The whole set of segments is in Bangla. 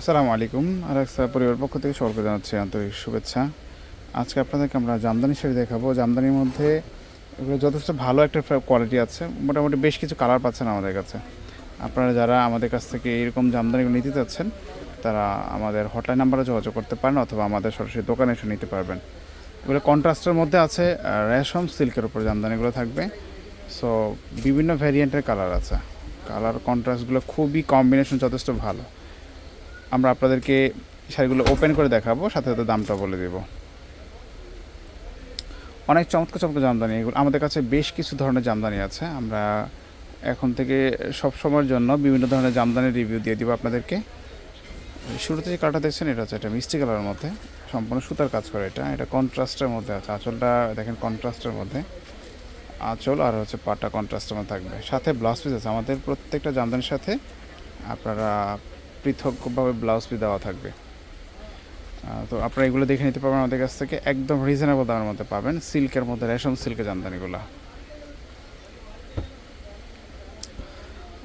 আসসালামু আলাইকুম। আর পরিবার পক্ষ থেকে সকলকে জানাচ্ছি আন্তরিক শুভেচ্ছা। আজকে আপনাদেরকে আমরা জামদানি শাড়ি দেখাবো। জামদানির মধ্যে এগুলো যথেষ্ট ভালো একটা কোয়ালিটি আছে। মোটামুটি বেশ কিছু কালার পাচ্ছেন আমাদের কাছে। আপনারা যারা আমাদের কাছ থেকে এরকম জামদানিগুলো নিতে চাচ্ছেন, তারা আমাদের হটলাইন নাম্বারে যোগাযোগ করতে পারেন অথবা আমাদের সরাসরি দোকানে এসে নিতে পারবেন। এগুলো কন্ট্রাস্টের মধ্যে আছে রেশম সিল্কের উপর জামদানিগুলো থাকবে। সো বিভিন্ন ভ্যারিয়েন্টের কালার আছে। কালার কন্ট্রাস্টগুলো খুবই কম্বিনেশন যথেষ্ট ভালো। আমরা আপনাদেরকে শাড়িগুলো ওপেন করে দেখাবো, সাথে সাথে দামটা বলে দেব। অনেক চমৎকার চমৎকার জামদানি এগুলো। আমাদের কাছে বেশ কিছু ধরনের জামদানি আছে। আমরা এখন থেকে সব সময়ের জন্য বিভিন্ন ধরনের জামদানির রিভিউ দিয়ে দিব আপনাদেরকে। শুরুতে যে কালারটা দেখছেন, এটা হচ্ছে একটা মিষ্টি কালারের মধ্যে। সম্পূর্ণ সুতার কাজ করে এটা। এটা কন্ট্রাস্টের মধ্যে আছে। আঁচলটা দেখেন কন্ট্রাস্টের মধ্যে। আঁচল আর হচ্ছে পাটা কন্ট্রাস্টের মধ্যে থাকবে। সাথে ব্লাউজ পিস আছে। আমাদের প্রত্যেকটা জামদানির সাথে আপনারা পৃথকভাবে ব্লাউজ পিস দেওয়া থাকবে। তো আপনারা এগুলো দেখে নিতে পারবেন আমাদের কাছ থেকে। একদম রিজনেবল দামের মধ্যে পাবেন। সিল্কের মধ্যে, রেশম সিল্কের জামদানিগুলো।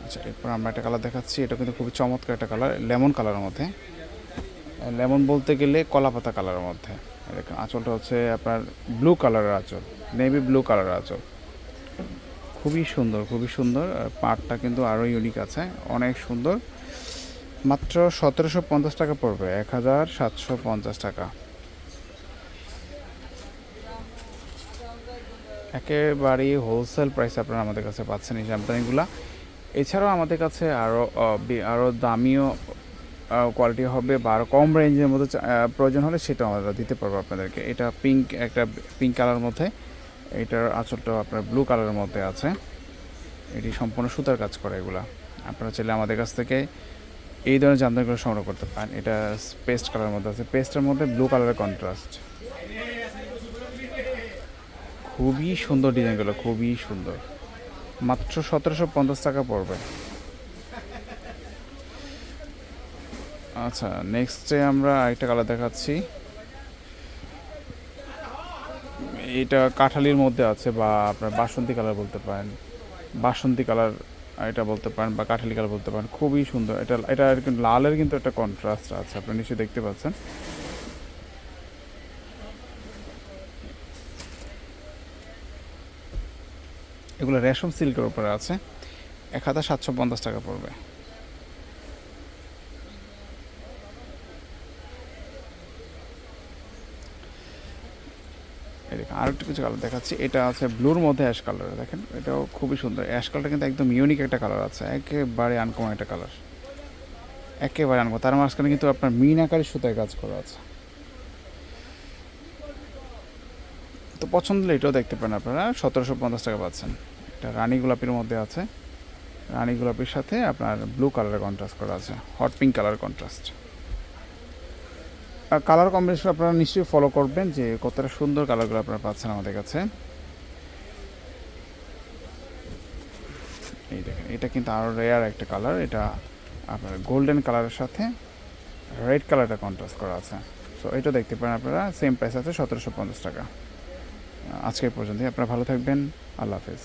আচ্ছা এরপর আমরা একটা কালার দেখাচ্ছি। এটা কিন্তু খুবই চমৎকার একটা কালার লেমন কালারের মধ্যে। লেমন বলতে গেলে কলাপাতা কালারের মধ্যে। আঁচলটা হচ্ছে আপনার ব্লু কালারের আঁচল নেভি ব্লু কালারের আঁচল। খুবই সুন্দর খুবই সুন্দর। পাটটা কিন্তু আরও ইউনিক আছে। অনেক সুন্দর। মাত্র সতেরোশো পঞ্চাশ টাকা পড়বে এক হাজার সাতশো পঞ্চাশ টাকা। একেবারেই হোলসেল প্রাইস আপনারা আমাদের কাছে পাচ্ছেন এই জামদানিগুলা। এছাড়াও আমাদের কাছে আরও আরও দামিও কোয়ালিটি হবে বা আরও কম রেঞ্জের মধ্যে প্রয়োজন হলে সেটাও আমরা দিতে পারব আপনাদেরকে। এটা পিঙ্ক একটা পিঙ্ক কালার মধ্যে, এটার আঁচলটাও আপনার ব্লু কালারের মধ্যে আছে। এটি সম্পূর্ণ সুতার কাজ করে এগুলা। আপনারা চাইলে আমাদের কাছ থেকে এই ধরনের জামদানিগুলো সংগ্রহ করতে পারেন। এটা পেস্ট কালারের মধ্যে আছে। পেস্টের মধ্যে ব্লু কালারের কন্ট্রাস্ট খুবই সুন্দর ডিজাইনগুলো, খুবই সুন্দর। মাত্র সতেরোশো পঞ্চাশ টাকা পড়বে। আচ্ছা নেক্সটে আমরা আরেকটা কালার দেখাচ্ছি। এটা কাঠালির মধ্যে আছে বা আপনার বাসন্তী কালার বলতে পারেন। বাসন্তী কালার এটা বলতে পারেন বা কাঠালি কালার বলতে পারেন, খুবই সুন্দর। এটা এটা কিন্তু লালের কিন্তু একটা কন্ট্রাস্ট আছে, আপনি নিশ্চয়ই দেখতে পাচ্ছেন। এগুলো রেশম সিল্কের উপরে আছে। এক হাজার সাতশো পঞ্চাশ টাকা পড়বে। দেখুন, আরেকটু কিছু কালার দেখাচ্ছি। এটা আছে ব্লুর মধ্যে অ্যাশ কালার দেখেন? এটাও খুবই সুন্দর। অ্যাশ কালারটা কিন্তু একদম ইউনিক একটা কালার আছে, একেবারে আনকমন একটা কালার একেবারে আনকমন তার মাঝখানে কিন্তু আপনার মিন আকারে সুতায় কাজ করা আছে। তো পছন্দ হলে এটাও দেখতে পারেন আপনারা। সতেরোশো পঞ্চাশ টাকা পাচ্ছেন। এটা রানী গোলাপির মধ্যে আছে। রানী গোলাপির সাথে আপনার ব্লু কালারের কন্ট্রাস্ট করা আছে। Hot pink colour contrast colour combination আপনারা নিশ্চয়ই ফলো করবেন যে কতটা সুন্দর কালারগুলো আপনারা পাচ্ছেন আমাদের কাছে। এই দেখেন, এটা কিন্তু আরও রেয়ার একটা কালার এটা আপনার গোল্ডেন কালারের সাথে রেড কালারটা কন্ট্রাস্ট করা আছে। সো এটা দেখতে পারেন আপনারা সেম প্রাইস আছে সতেরোশো পঞ্চাশ টাকা। আজকের পর্যন্তই, আপনারা ভালো থাকবেন, আল্লাহ হাফেজ।